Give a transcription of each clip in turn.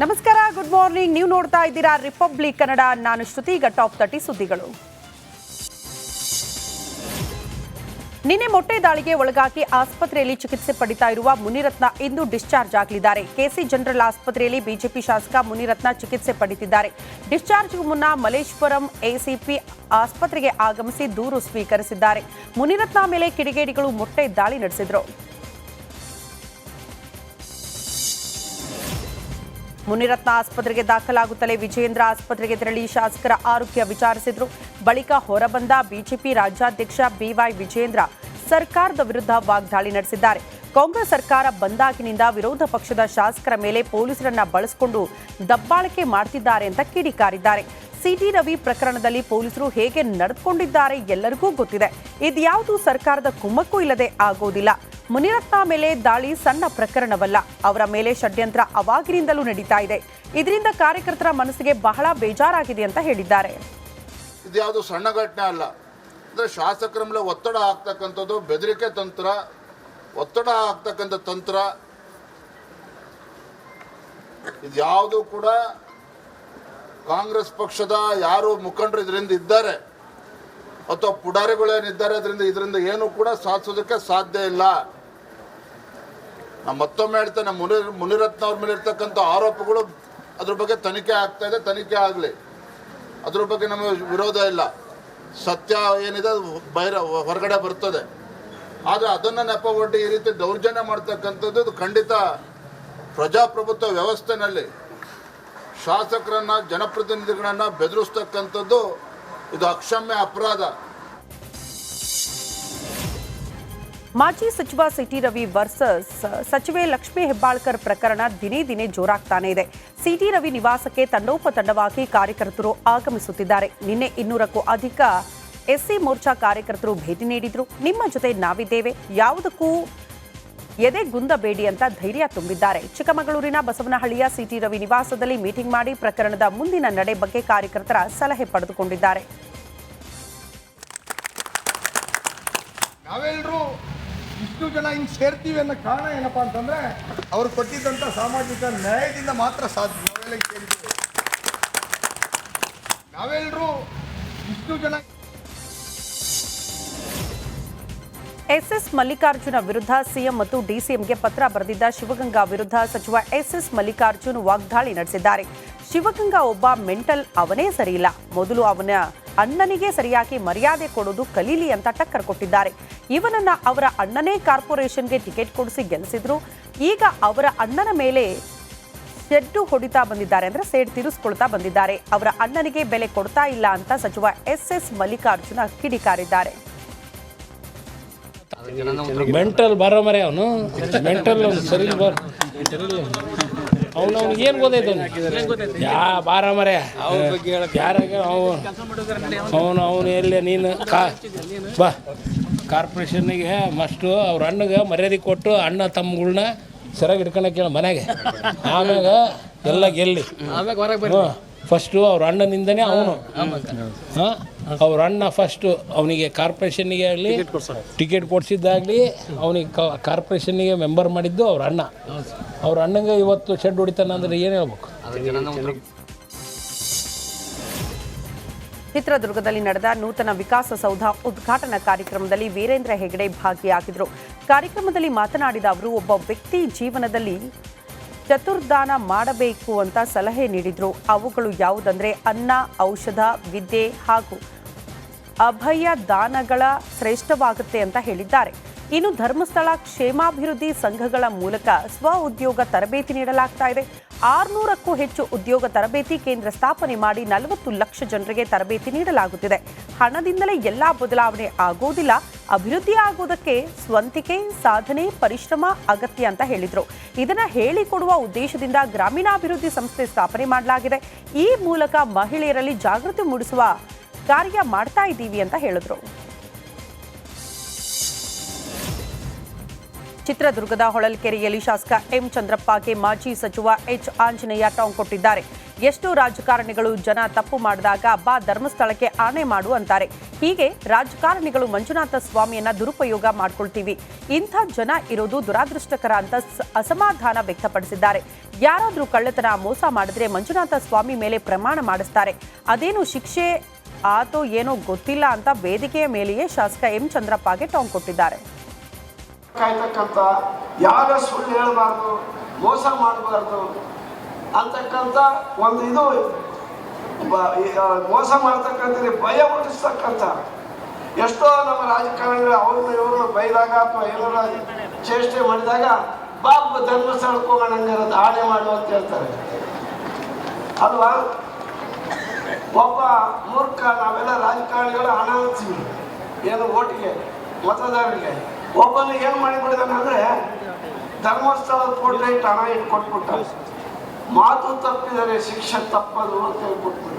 ನಮಸ್ಕಾರ good morning ನೀವು ನೋಡ್ತಾ ಇದ್ದೀರಾ ರಿಪಬ್ಲಿಕ್ ಕನ್ನಡ ನಾನು ಶ್ರುತಿ ಈಗ ಟಾಪ್ ತರ್ಟಿ ಸುದ್ದಿಗಳು. ನಿನ್ನೆ ಮೊಟ್ಟೆ ದಾಳಿಗೆ ಒಳಗಾಗಿ ಆಸ್ಪತ್ರೆಯಲ್ಲಿ ಚಿಕಿತ್ಸೆ ಪಡಿತಾ ಇರುವ ಮುನಿರತ್ನ ಇಂದು ಡಿಸ್ಚಾರ್ಜ್ ಆಗಲಿದ್ದಾರೆ. ಕೆಸಿ ಜನರಲ್ ಆಸ್ಪತ್ರೆಯಲ್ಲಿ ಬಿಜೆಪಿ ಶಾಸಕ ಮುನಿರತ್ನ ಚಿಕಿತ್ಸೆ ಪಡಿತಿದ್ದಾರೆ. ಡಿಸ್ಚಾರ್ಜ್ಗೂ ಮುನ್ನ ಮಲೇಶ್ವರಂ ಎಸಿಪಿ ಆಸ್ಪತ್ರೆಗೆ ಆಗಮಿಸಿ ದೂರು ಸ್ವೀಕರಿಸಿದ್ದಾರೆ. ಮುನಿರತ್ನ ಮೇಲೆ ಕಿಡಿಗೇಡಿಗಳು ಮೊಟ್ಟೆ ದಾಳಿ ನಡೆಸಿದ್ರು. ಮುನಿರತ್ನ ಆಸ್ಪತ್ರೆಗೆ ದಾಖಲಾಗುತ್ತಲೇ ವಿಜಯೇಂದ್ರ ಆಸ್ಪತ್ರೆಗೆ ತೆರಳಿ ಶಾಸಕರ ಆರೋಗ್ಯ ವಿಚಾರಿಸಿದ್ರು. ಬಳಿಕ ಹೊರಬಂದ ಬಿಜೆಪಿ ರಾಜ್ಯಾಧ್ಯಕ್ಷ ಬಿವೈ ವಿಜಯೇಂದ್ರ ಸರ್ಕಾರದ ವಿರುದ್ಧ ವಾಗ್ದಾಳಿ ನಡೆಸಿದ್ದಾರೆ. ಕಾಂಗ್ರೆಸ್ ಸರ್ಕಾರ ಬಂದಾಗಿನಿಂದ ವಿರೋಧ ಪಕ್ಷದ ಶಾಸಕರ ಮೇಲೆ ಪೊಲೀಸರನ್ನ ಬಳಸಿಕೊಂಡು ದಬ್ಬಾಳಿಕೆ ಮಾಡ್ತಿದ್ದಾರೆ ಅಂತ ಕಿಡಿಕಾರಿದ್ದಾರೆ. ಸಿಟಿ ರವಿ ಪ್ರಕರಣದಲ್ಲಿ ಪೊಲೀಸರು ಹೇಗೆ ನಡೆದುಕೊಂಡಿದ್ದಾರೆ ಎಲ್ಲರಿಗೂ ಗೊತ್ತಿದೆ. ಇದ್ಯಾವುದು ಸರ್ಕಾರದ ಕುಮ್ಮಕ್ಕೂ ಇಲ್ಲದೆ ಆಗೋದಿಲ್ಲ. ಮುನಿರತ್ನ ಮೇಲೆ ದಾಳಿ ಸಣ್ಣ ಪ್ರಕರಣವಲ್ಲ. ಅವರ ಮೇಲೆ ಷಡ್ಯಂತ್ರ ಅವಾಗಿನಿಂದಲೂ ನಡೀತಾ ಇದೆ. ಇದರಿಂದ ಕಾರ್ಯಕರ್ತರ ಮನಸ್ಸಿಗೆ ಬಹಳ ಬೇಜಾರಾಗಿದೆ ಅಂತ ಹೇಳಿದ್ದಾರೆ. ಇದ್ಯಾವುದು ಸಣ್ಣ ಘಟನೆ ಅಲ್ಲ. ಅಂದರೆ ಶಾಸಕರ ಮೇಲೆ ಒತ್ತಡ ಆಗ್ತಕ್ಕಂಥದ್ದು ಬೆದರಿಕೆ ತಂತ್ರ, ಒತ್ತಡ ಆಗ್ತಕ್ಕಂಥ ತಂತ್ರ. ಇದ್ಯಾವುದು ಕೂಡ ಕಾಂಗ್ರೆಸ್ ಪಕ್ಷದ ಯಾರು ಮುಖಂಡರು ಇದರಿಂದ ಇದ್ದಾರೆ ಅಥವಾ ಪುಡಾರಿಗಳೇನಿದ್ದಾರೆ ಅದರಿಂದ ಇದರಿಂದ ಏನು ಕೂಡ ಸಾಧಿಸೋದಕ್ಕೆ ಸಾಧ್ಯ ಇಲ್ಲ. ನಾನು ಮತ್ತೊಮ್ಮೆ ಹೇಳ್ತೇನೆ, ಮುನಿ, ಮುನಿರತ್ನ ಅವ್ರ ಮೇಲೆ ಇರ್ತಕ್ಕಂಥ ಆರೋಪಗಳು ಅದ್ರ ಬಗ್ಗೆ ತನಿಖೆ ಆಗ್ತಾ ಇದೆ, ತನಿಖೆ ಆಗಲಿ. ಅದ್ರ ಬಗ್ಗೆ ನಮಗೆ ವಿರೋಧ ಇಲ್ಲ. ಸತ್ಯ ಏನಿದೆ ಬಹಿರ, ಹೊರಗಡೆ ಬರ್ತದೆ. ಆದರೆ ಅದನ್ನು ನೆಪ ಒಡ್ಡಿ ಈ ರೀತಿ ದೌರ್ಜನ್ಯ ಮಾಡ್ತಕ್ಕಂಥದ್ದು ಖಂಡಿತ ಪ್ರಜಾಪ್ರಭುತ್ವ ವ್ಯವಸ್ಥೆನಲ್ಲಿ ಶಾಸಕರನ್ನ ಜನಪ್ರತಿನಿಧಿಗಳನ್ನ ಬೆದರಿಸ್ತಕ್ಕಂಥದ್ದು ಇದು ಅಕ್ಷಮ್ಯ ಅಪರಾಧ. ಮಾಜಿ ಸಚಿವ ಸಿಟಿ ರವಿ ವರ್ಸಸ್, ಸಚಿವೆ ಲಕ್ಷ್ಮೀ ಹೆಬ್ಬಾಳ್ಕರ್ ಪ್ರಕರಣ ದಿನೇ ದಿನೇ ಜೋರಾಗ್ತಾನೆ ಇದೆ. ಸಿಟಿ ರವಿ ನಿವಾಸಕ್ಕೆ ತಂಡೋಪತಂಡವಾಗಿ ಕಾರ್ಯಕರ್ತರು ಆಗಮಿಸುತ್ತಿದ್ದಾರೆ. ನಿನ್ನೆ ಇನ್ನೂರಕ್ಕೂ ಅಧಿಕ ಎಸ್ಸಿ ಮೋರ್ಚಾ ಕಾರ್ಯಕರ್ತರು ಭೇಟಿ ನೀಡಿದ್ರು. ನಿಮ್ಮ ಜೊತೆ ನಾವಿದ್ದೇವೆ. ಯಾವುದಕ್ಕೂ ಎದೆ ಗುಂದಬೇಡಿ ಅಂತ ಧೈರ್ಯ ತುಂಬಿದ್ದಾರೆ. ಚಿಕ್ಕಮಗಳೂರಿನ ಬಸವನಹಳ್ಳಿಯ ಸಿಟಿ ರವಿ ನಿವಾಸದಲ್ಲಿ ಮೀಟಿಂಗ್ ಮಾಡಿ ಪ್ರಕರಣದ ಮುಂದಿನ ನಡೆ ಬಗ್ಗೆ ಕಾರ್ಯಕರ್ತರ ಸಲಹೆ ಪಡೆದುಕೊಂಡಿದ್ದಾರೆ. ನಾವೆಲ್ಲರೂ ಇಷ್ಟು ಜನ ಹಿಂಗೆ ಸೇರ್ತೀವಿ ಅನ್ನೋ ಕಾರಣ ಏನಪ್ಪಾ ಅಂತಂದ್ರೆ, ಅವರು ಕೊಟ್ಟಿದ್ದಂಥ ಸಾಮಾಜಿಕ ನ್ಯಾಯದಿಂದ ಮಾತ್ರ ಸಾಧ್ಯ. ನಾವೆಲ್ಲರೂ ಇಷ್ಟು ಜನ ಎಸ್ಎಸ್ ಮಲ್ಲಿಕಾರ್ಜುನ ವಿರುದ್ಧ ಸಿಎಂ ಮತ್ತು ಡಿಸಿಎಂಗೆ ಪತ್ರ ಬರೆದಿದ್ದ ಶಿವಗಂಗಾ ವಿರುದ್ಧ ಸಚಿವ ಎಸ್ಎಸ್ ಮಲ್ಲಿಕಾರ್ಜುನ್ ವಾಗ್ದಾಳಿ ನಡೆಸಿದ್ದಾರೆ. ಶಿವಗಂಗಾ ಒಬ್ಬ ಮೆಂಟಲ್ ಅವನೇ ಸರಿಯಿಲ್ಲ. ಮೊದಲು ಅವನ ಅಣ್ಣನಿಗೆ ಸರಿಯಾಗಿ ಮರ್ಯಾದೆ ಕೊಡೋದು ಕಲೀಲಿ ಅಂತ ಟಕ್ಕರ್ ಕೊಟ್ಟಿದ್ದಾರೆ. ಇವನನ್ನ ಅವರ ಅಣ್ಣನೇ ಕಾರ್ಪೊರೇಷನ್ಗೆ ಟಿಕೆಟ್ ಕೊಡಿಸಿ ಗೆಲ್ಲಿಸಿದ್ರು. ಈಗ ಅವರ ಅಣ್ಣನ ಮೇಲೆ ಶೆಡ್ಡು ಹೊಡಿತಾ ಬಂದಿದ್ದಾರೆ ಅಂದ್ರೆ ಸೇಡ್ ತೀರಿಸ್ಕೊಳ್ತಾ ಬಂದಿದ್ದಾರೆ. ಅವರ ಅಣ್ಣನಿಗೆ ಬೆಲೆ ಕೊಡ್ತಾ ಇಲ್ಲ ಅಂತ ಸಚಿವ ಎಸ್ಎಸ್ ಮಲ್ಲಿಕಾರ್ಜುನ ಕಿಡಿಕಾರಿದ್ದಾರೆ. ಮೆಂಟಲ್ ಬರೋ ಮರೆ ಅವನು. ಮೆಂಟಲ್ ಅವ್ನು ಸರಿ ಬರ ಅವನು ಅವ್ನಿಗೆ ಏನು ಗೊತ್ತೈತೆ ಯಾ ಬಾರ ಮರೆ. ಯಾರಾಗ ಅವನು ಅವನು ಎಲ್ಲಿ ನೀನು ಕಾ ಬಾ. ಕಾರ್ಪೊರೇಷನ್ನಿಗೆ ಮಸ್ಟು ಅವ್ರ ಅಣ್ಣಗೆ ಮರ್ಯಾದೆ ಕೊಟ್ಟು ಅಣ್ಣ ತಮ್ಮಗಳನ್ನ ಸರಿಯಾಗಿ ಇಟ್ಕೊಳಕ್ಕೆ ಹೇಳ ಮನೆಗೆ. ಆಮ್ಯಾಗ ಎಲ್ಲ ಗೆಲ್ಲಿ. ಹ್ಞೂ ಫಸ್ಟು ಅವ್ರ ಅಣ್ಣನಿಂದನೇ ಅವನು. ಹಾಂ ಅವ್ರ ಅಣ್ಣ ಫಸ್ಟು ಅವನಿಗೆ ಕಾರ್ಪೊರೇಷನ್ನಿಗೆ ಆಗಲಿ ಟಿಕೆಟ್ ಕೊಡಿಸಿದ್ದಾಗಲಿ ಅವನಿಗೆ ಕಾರ್ಪೊರೇಷನ್ನಿಗೆ ಮೆಂಬರ್ ಮಾಡಿದ್ದು ಅವ್ರ ಅಣ್ಣ. ಅವ್ರ ಅಣ್ಣಂಗೆ ಇವತ್ತು ಶೆಡ್ ಹೊಡಿತಾನೆ ಅಂದರೆ ಏನು ಹೇಳ್ಬೇಕು? ಚಿತ್ರದುರ್ಗದಲ್ಲಿ ನಡೆದ ನೂತನ ವಿಕಾಸಸೌಧ ಉದ್ಘಾಟನಾ ಕಾರ್ಯಕ್ರಮದಲ್ಲಿ ವೀರೇಂದ್ರ ಹೆಗಡೆ ಭಾಗಿಯಾಗಿದ್ದರು ಕಾರ್ಯಕ್ರಮದಲ್ಲಿ ಮಾತನಾಡಿದ ಅವರು ಒಬ್ಬ ವ್ಯಕ್ತಿ ಜೀವನದಲ್ಲಿ ಚತುರ್ದಾನ ಮಾಡಬೇಕು ಅಂತ ಸಲಹೆ ನೀಡಿದ್ರು. ಅವುಗಳು ಯಾವುದಂದ್ರೆ ಅನ್ನ, ಔಷಧ, ವಿದ್ಯೆ ಹಾಗೂ ಅಭಯ ದಾನಗಳ ಶ್ರೇಷ್ಠವಾಗುತ್ತೆ ಅಂತ ಹೇಳಿದ್ದಾರೆ. ಇನ್ನು ಧರ್ಮಸ್ಥಳ ಕ್ಷೇಮಾಭಿವೃದ್ಧಿ ಸಂಘಗಳ ಮೂಲಕ ಸ್ವ ಉದ್ಯೋಗ ತರಬೇತಿ ನೀಡಲಾಗ್ತಾ ಇದೆ. ಆರುನೂರಕ್ಕೂ ಹೆಚ್ಚು ಉದ್ಯೋಗ ತರಬೇತಿ ಕೇಂದ್ರ ಸ್ಥಾಪನೆ ಮಾಡಿ ನಲವತ್ತು ಲಕ್ಷ ಜನರಿಗೆ ತರಬೇತಿ ನೀಡಲಾಗುತ್ತಿದೆ. ಹಣದಿಂದಲೇ ಎಲ್ಲಾ ಬದಲಾವಣೆ ಆಗೋದಿಲ್ಲ. ಅಭಿವೃದ್ಧಿ ಆಗೋದಕ್ಕೆ ಸ್ವಂತಿಕೆ, ಸಾಧನೆ, ಪರಿಶ್ರಮ ಅಗತ್ಯ ಅಂತ ಹೇಳಿದರು. ಇದನ್ನು ಹೇಳಿಕೊಡುವ ಉದ್ದೇಶದಿಂದ ಗ್ರಾಮೀಣಾಭಿವೃದ್ಧಿ ಸಂಸ್ಥೆ ಸ್ಥಾಪನೆ ಮಾಡಲಾಗಿದೆ. ಈ ಮೂಲಕ ಮಹಿಳೆಯರಲ್ಲಿ ಜಾಗೃತಿ ಮೂಡಿಸುವ ಕಾರ್ಯ ಮಾಡ್ತಾ ಇದ್ದೀವಿ ಅಂತ ಹೇಳಿದ್ರು. ಚಿತ್ರದುರ್ಗದ ಹೊಳಲ್ಕೆರೆಯಲ್ಲಿ ಶಾಸಕ ಎಂ ಚಂದ್ರಪ್ಪಗೆ ಮಾಜಿ ಸಚಿವ ಎಚ್ ಆಂಜನೇಯ ಟಾಂಗ್ ಕೊಟ್ಟಿದ್ದಾರೆ. ಎಷ್ಟೋ ರಾಜಕಾರಣಿಗಳು ಜನ ತಪ್ಪು ಮಾಡಿದಾಗ ಬಾ ಧರ್ಮಸ್ಥಳಕ್ಕೆ ಆಣೆ ಮಾಡು ಅಂತಾರೆ. ಹೀಗೆ ರಾಜಕಾರಣಿಗಳು ಮಂಜುನಾಥ ಸ್ವಾಮಿಯನ್ನ ದುರುಪಯೋಗ ಮಾಡ್ಕೊಳ್ತೀವಿ. ಇಂಥ ಜನ ಇರೋದು ದುರಾದೃಷ್ಟಕರ ಅಂತ ಅಸಮಾಧಾನ ವ್ಯಕ್ತಪಡಿಸಿದ್ದಾರೆ. ಯಾರಾದರೂ ಕಳ್ಳತನ ಮೋಸ ಮಾಡಿದ್ರೆ ಮಂಜುನಾಥ ಸ್ವಾಮಿ ಮೇಲೆ ಪ್ರಮಾಣ ಮಾಡಿಸ್ತಾರೆ. ಅದೇನು ಶಿಕ್ಷೆ ಆತೋ ಏನೋ ಗೊತ್ತಿಲ್ಲ ಅಂತ ವೇದಿಕೆಯ ಮೇಲೆಯೇ ಶಾಸಕ ಎಂ ಚಂದ್ರಪ್ಪಗೆ ಟಾಂಗ್ ಕೊಟ್ಟಿದ್ದಾರೆ. ಕಾಯ್ತಕ್ಕಂಥ ಯಾರ ಸುಳ್ಳು ಹೇಳಬಾರ್ದು, ಮೋಸ ಮಾಡಬಾರ್ದು ಅಂತಕ್ಕಂಥ ಒಂದು ಇದು ಮೋಸ ಮಾಡ್ತಕ್ಕಂಥದ್ದು ಭಯ ಹುಟ್ಟಿಸ್ತಕ್ಕಂಥ ಎಷ್ಟೋ ನಮ್ಮ ರಾಜಕಾರಣಿಗಳು ಅವ್ರನ್ನ ಇವ್ರನ್ನ ಬೈದಾಗ ಅಥವಾ ಏನಾರ ಚೇಷ್ಟೆ ಮಾಡಿದಾಗ, ಬಾಬ್ ಧರ್ಮಸ್ಥಳಕ್ಕೆ ಹೋಗೋಣ ಹಂಗಾರೆ ಅದು ಆಣೆ ಮಾಡು ಅಂತ ಹೇಳ್ತಾರೆ. ಅಲ್ವಾ? ಒಬ್ಬ ಮೂರ್ಖ ನಾವೆಲ್ಲ ರಾಜಕಾರಣಿಗಳು ಹಣ ಅಂತೀವಿ ಏನು ಓಟಿಗೆ, ಮತದಾರರಿಗೆ. ಒಬ್ಬನ ಏನು ಮಾಡಿಬಿಡಿದಾನೆ ಅಂದರೆ ಧರ್ಮಸ್ಥಳದ ಪೋರ್ಟ್ರೇಟ್ ಹಣ ಇಟ್ಟು ಕೊಟ್ಬಿಟ್ಟ ಮಾತು ತಪ್ಪಿದರೆ ಶಿಕ್ಷೆ ತಪ್ಪದು ಅಂತ ಹೇಳ್ಬಿಟ್ಬಿಟ್ಟ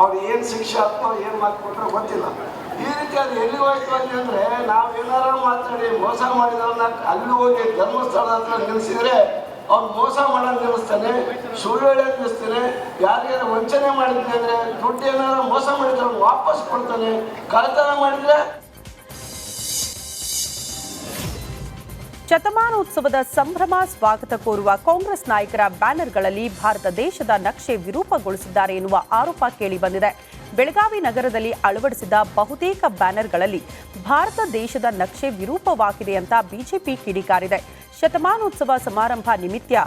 ಅವ್ರು ಏನು ಶಿಕ್ಷೆ ಅಥವಾ ಏನು ಮಾತು ಗೊತ್ತಿಲ್ಲ. ಈ ರೀತಿ ಅದು ಎಲ್ಲಿ ಹೋಯ್ತು ಅಂತಂದ್ರೆ ನಾವು ಏನಾರ ಮಾತಾಡಿ ಮೋಸ ಮಾಡಿದವ್ರನ್ನ ಅಲ್ಲಿ ಹೋಗಿ ಧರ್ಮಸ್ಥಳದ ಹತ್ರ ನಿಲ್ಲಿಸಿದ್ರೆ ಅವ್ನು ಮೋಸ ಮಾಡೋದು ನಿಲ್ಲಿಸ್ತಾನೆ, ಸುಳ್ಳು ಹೇಳೋದು ನಿಲ್ಲಿಸ್ತಾನೆ ಯಾರಿಗಾರ ವಂಚನೆ ಮಾಡಿದ್ರೆ ಅಂದ್ರೆ ದುಡ್ಡು ಏನಾರ ಮೋಸ ಮಾಡಿದ್ರೆ ವಾಪಸ್ ಕೊಡ್ತಾನೆ. ಕಳ್ತನ ಮಾಡಿದ್ರೆ ಶತಮಾನೋತ್ಸವದ ಸಂಭ್ರಮ, ಸ್ವಾಗತ ಕೋರುವ ಕಾಂಗ್ರೆಸ್ ನಾಯಕರ ಬ್ಯಾನರ್ಗಳಲ್ಲಿ ಭಾರತ ದೇಶದ ನಕ್ಷೆ ವಿರೂಪಗೊಳಿಸಿದ್ದಾರೆ ಎನ್ನುವ ಆರೋಪ ಕೇಳಿಬಂದಿದೆ ಬೆಳಗಾವಿ ನಗರದಲ್ಲಿ ಅಳವಡಿಸಿದ ಬಹುತೇಕ ಬ್ಯಾನರ್ಗಳಲ್ಲಿ ಭಾರತ ದೇಶದ ನಕ್ಷೆ ವಿರೂಪವಾಗಿದೆ ಅಂತ ಬಿಜೆಪಿ ಕಿಡಿಕಾರಿದೆ. ಶತಮಾನೋತ್ಸವ ಸಮಾರಂಭ ನಿಮಿತ್ತ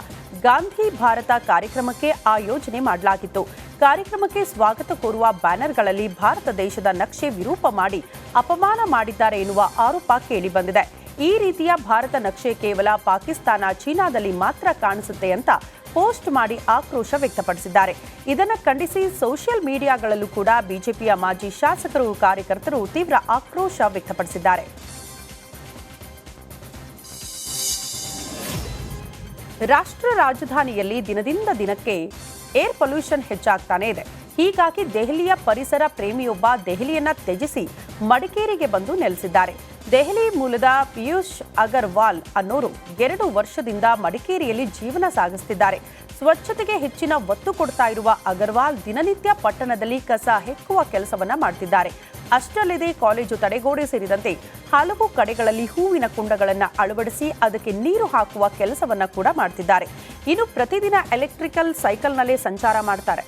ಗಾಂಧಿ ಭಾರತ ಕಾರ್ಯಕ್ರಮಕ್ಕೆ ಆಯೋಜನೆ ಮಾಡಲಾಗಿತ್ತು. ಕಾರ್ಯಕ್ರಮಕ್ಕೆ ಸ್ವಾಗತ ಕೋರುವ ಬ್ಯಾನರ್ಗಳಲ್ಲಿ ಭಾರತ ದೇಶದ ನಕ್ಷೆ ವಿರೂಪ ಮಾಡಿ ಅಪಮಾನ ಮಾಡಿದ್ದಾರೆ ಎನ್ನುವ ಆರೋಪ ಕೇಳಿಬಂದಿದೆ ಈ ರೀತಿಯ ಭಾರತ ನಕ್ಷೆ ಕೇವಲ ಪಾಕಿಸ್ತಾನ ಚೀನಾದಲ್ಲಿ ಮಾತ್ರ ಕಾಣಿಸುತ್ತೆ ಅಂತ ಪೋಸ್ಟ್ ಮಾಡಿ ಆಕ್ರೋಶ ವ್ಯಕ್ತಪಡಿಸಿದ್ದಾರೆ. ಇದನ್ನು ಖಂಡಿಸಿ ಸೋಷಿಯಲ್ ಮೀಡಿಯಾಗಳಲ್ಲೂ ಕೂಡ ಬಿಜೆಪಿಯ ಮಾಜಿ ಶಾಸಕರು, ಕಾರ್ಯಕರ್ತರು ತೀವ್ರ ಆಕ್ರೋಶ ವ್ಯಕ್ತಪಡಿಸಿದ್ದಾರೆ. ರಾಷ್ಟ್ರ ರಾಜಧಾನಿಯಲ್ಲಿ ದಿನದಿಂದ ದಿನಕ್ಕೆ ಏರ್ ಪೊಲ್ಯೂಷನ್ ಹೆಚ್ಚಾಗ್ತಾನೆ ಇದೆ. ಹೀಗಾಗಿ ದೆಹಲಿಯ ಪರಿಸರ ಪ್ರೇಮಿಯೊಬ್ಬ ದೆಹಲಿಯನ್ನ ತ್ಯಜಿಸಿ ಮಡಿಕೇರಿಗೆ ಬಂದು ನೆಲೆಸಿದ್ದಾರೆ. ದೆಹಲಿ ಮೂಲದ ಪಿಯೂಷ್ ಅಗರ್ವಾಲ್ ಅನ್ನೋರು ಎರಡು ವರ್ಷದಿಂದ ಮಡಿಕೇರಿಯಲ್ಲಿ ಜೀವನ ಸಾಗಿಸ್ತಿದ್ದಾರೆ. ಸ್ವಚ್ಛತೆಗೆ ಹೆಚ್ಚಿನ ಒತ್ತು ಕೊಡ್ತಾ ಇರುವ ಅಗರ್ವಾಲ್ ದಿನನಿತ್ಯ ಪಟ್ಟಣದಲ್ಲಿ ಕಸ ಹೆಕ್ಕುವ ಕೆಲಸವನ್ನ ಮಾಡ್ತಿದ್ದಾರೆ. ಅಷ್ಟಲ್ಲದೆ ಕಾಲೇಜು ತಡೆಗೋಡೆ ಸೇರಿದಂತೆ ಹಲವು ಕಡೆಗಳಲ್ಲಿ ಹೂವಿನ ಕುಂಡಗಳನ್ನು ಅಳವಡಿಸಿ ಅದಕ್ಕೆ ನೀರು ಹಾಕುವ ಕೆಲಸವನ್ನ ಕೂಡ ಮಾಡ್ತಿದ್ದಾರೆ. ಇನ್ನು ಪ್ರತಿದಿನ ಎಲೆಕ್ಟ್ರಿಕಲ್ ಸೈಕಲ್ನಲ್ಲೇ ಸಂಚಾರ ಮಾಡ್ತಾರೆ.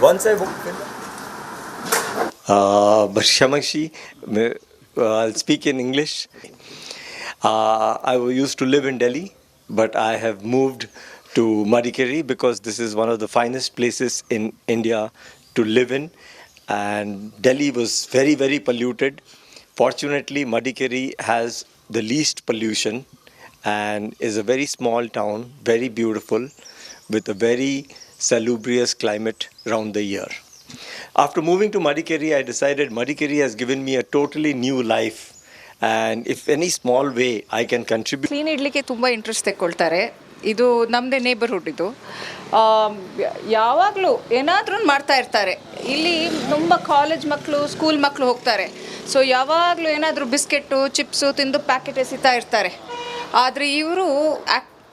Once I walked in. Uh, but Shamakshi, uh, I'll speak in English. Uh, I used to live in Delhi, but I have moved to Madikeri because this is one of the finest places in India to live in. And Delhi was very, very polluted. Fortunately, Madikeri has the least pollution and is a very small town, very beautiful, with a very salubrious climate round the year. After moving to Madikeri, I decided Madikeri has given me a totally new life. And if any small way I can contribute. Clean ಇಡಲಿಕ್ಕೆ ತುಂಬ interest ತಗೊಳ್ತಾರೆ ಇದು ನಮ್ಮದೇ neighbourhood ಇದು ಯಾವಾಗಲೂ ಏನಾದರೂ ಮಾಡ್ತಾ ಇರ್ತಾರೆ ಇಲ್ಲಿ ತುಂಬ ಕಾಲೇಜ್ ಮಕ್ಕಳು ಸ್ಕೂಲ್ ಮಕ್ಕಳು ಹೋಗ್ತಾರೆ ಸೊ ಯಾವಾಗಲೂ ಏನಾದರೂ ಬಿಸ್ಕೆಟ್ಟು ಚಿಪ್ಸು ತಿಂದು ಪ್ಯಾಕೆಟ್ ಎಸಿತಾ ಇರ್ತಾರೆ ಆದರೆ ಇವರು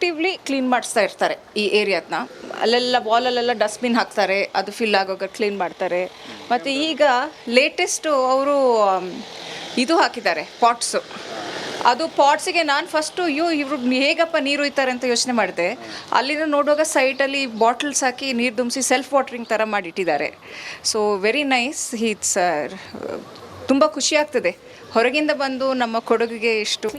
ಆ್ಯಕ್ಟಿವ್ಲಿ ಕ್ಲೀನ್ ಮಾಡಿಸ್ತಾ ಇರ್ತಾರೆ ಈ ಏರಿಯಾದನ್ನ ಅಲ್ಲೆಲ್ಲ ವಾಲಲ್ಲೆಲ್ಲ ಡಸ್ಟ್ಬಿನ್ ಹಾಕ್ತಾರೆ, ಅದು ಫಿಲ್ ಆಗೋಗ ಕ್ಲೀನ್ ಮಾಡ್ತಾರೆ. ಮತ್ತು ಈಗ ಲೇಟೆಸ್ಟು ಅವರು ಇದು ಹಾಕಿದ್ದಾರೆ ಪಾಟ್ಸು ಅದು ಪಾಟ್ಸಿಗೆ ನಾನು ಫಸ್ಟು ಅಯ್ಯೋ, ಇವರು ಹೇಗಪ್ಪ ನೀರು ಹೊಯ್ತಾರೆ ಅಂತ ಯೋಚನೆ ಮಾಡಿದೆ. ಅಲ್ಲಿನ ನೋಡುವಾಗ ಸೈಟಲ್ಲಿ ಬಾಟಲ್ಸ್ ಹಾಕಿ ನೀರು ತುಂಬಿಸಿ ಸೆಲ್ಫ್ ವಾಟ್ರಿಂಗ್ ಥರ ಮಾಡಿಟ್ಟಿದ್ದಾರೆ. ಸೊ ವೆರಿ ನೈಸ್ ಇಟ್ಸ್ ತುಂಬ ಖುಷಿ ಆಗ್ತದೆ. ಹೊರಗಿಂದ ಬಂದು ನಮ್ಮ ಕೊಡಗಿಗೆ ಇಷ್ಟು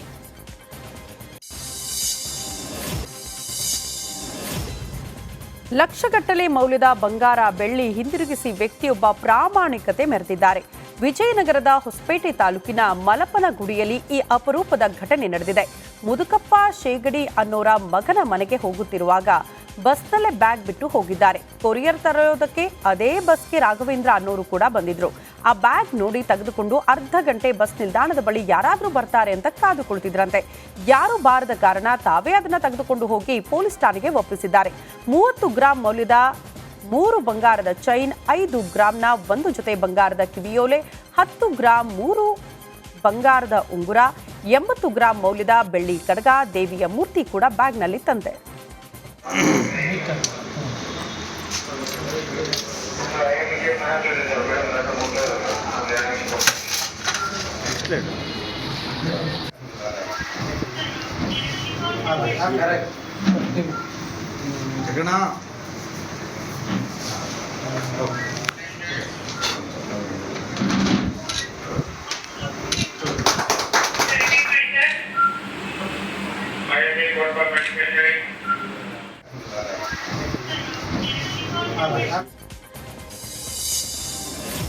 ಲಕ್ಷಗಟ್ಟಲೆ ಮೌಲ್ಯದ ಬಂಗಾರ ಬೆಳ್ಳಿ ಹಿಂದಿರುಗಿಸಿ ವ್ಯಕ್ತಿಯೊಬ್ಬ ಪ್ರಾಮಾಣಿಕತೆ ಮೆರೆದಿದ್ದಾರೆ. ವಿಜಯನಗರದ ಹೊಸಪೇಟೆ ತಾಲೂಕಿನ ಮಲಪನಗುಡಿಯಲ್ಲಿ ಈ ಅಪರೂಪದ ಘಟನೆ ನಡೆದಿದೆ. ಮುದುಕಪ್ಪ ಶೇಗಡಿ ಅನ್ನೋರ ಮಗನ ಮನೆಗೆ ಹೋಗುತ್ತಿರುವಾಗ ಬಸ್ನಲ್ಲೇ ಬ್ಯಾಗ್ ಬಿಟ್ಟು ಹೋಗಿದ್ದಾರೆ. ಕೊರಿಯರ್ ತರೋದಕ್ಕೆ ಅದೇ ಬಸ್ಗೆ ರಾಘವೇಂದ್ರ ಅನ್ನೋರು ಕೂಡ ಬಂದಿದ್ರು. ಆ ಬ್ಯಾಗ್ ನೋಡಿ ತೆಗೆದುಕೊಂಡು ಅರ್ಧ ಗಂಟೆ ಬಸ್ ನಿಲ್ದಾಣದ ಬಳಿ ಯಾರಾದರೂ ಬರ್ತಾರೆ ಅಂತ ಕಾದು ಕುಳಿತಿದ್ರಂತೆ ಯಾರು ಬಾರದ ಕಾರಣ ತಾವೇ ಅದನ್ನ ತೆಗೆದುಕೊಂಡು ಹೋಗಿ ಪೊಲೀಸ್ ಠಾಣೆಗೆ ಒಪ್ಪಿಸಿದ್ದಾರೆ. ಮೂವತ್ತು ಗ್ರಾಂ ಮೌಲ್ಯದ ಮೂರು ಬಂಗಾರದ ಚೈನ್, ಐದು ಗ್ರಾಂನ ಒಂದು ಜೊತೆ ಬಂಗಾರದ ಕಿವಿಯೋಲೆ, ಹತ್ತು ಗ್ರಾಂ ಮೂರು ಬಂಗಾರದ ಉಂಗುರ, ಎಂಬತ್ತು ಗ್ರಾಂ ಮೌಲ್ಯದ ಬೆಳ್ಳಿ ಕಡಗ ದೇವಿಯ ಮೂರ್ತಿ ಕೂಡ ಬ್ಯಾಗ್ನಲ್ಲಿ ತಂದೆ. ఎక్కడా Thank you. হবে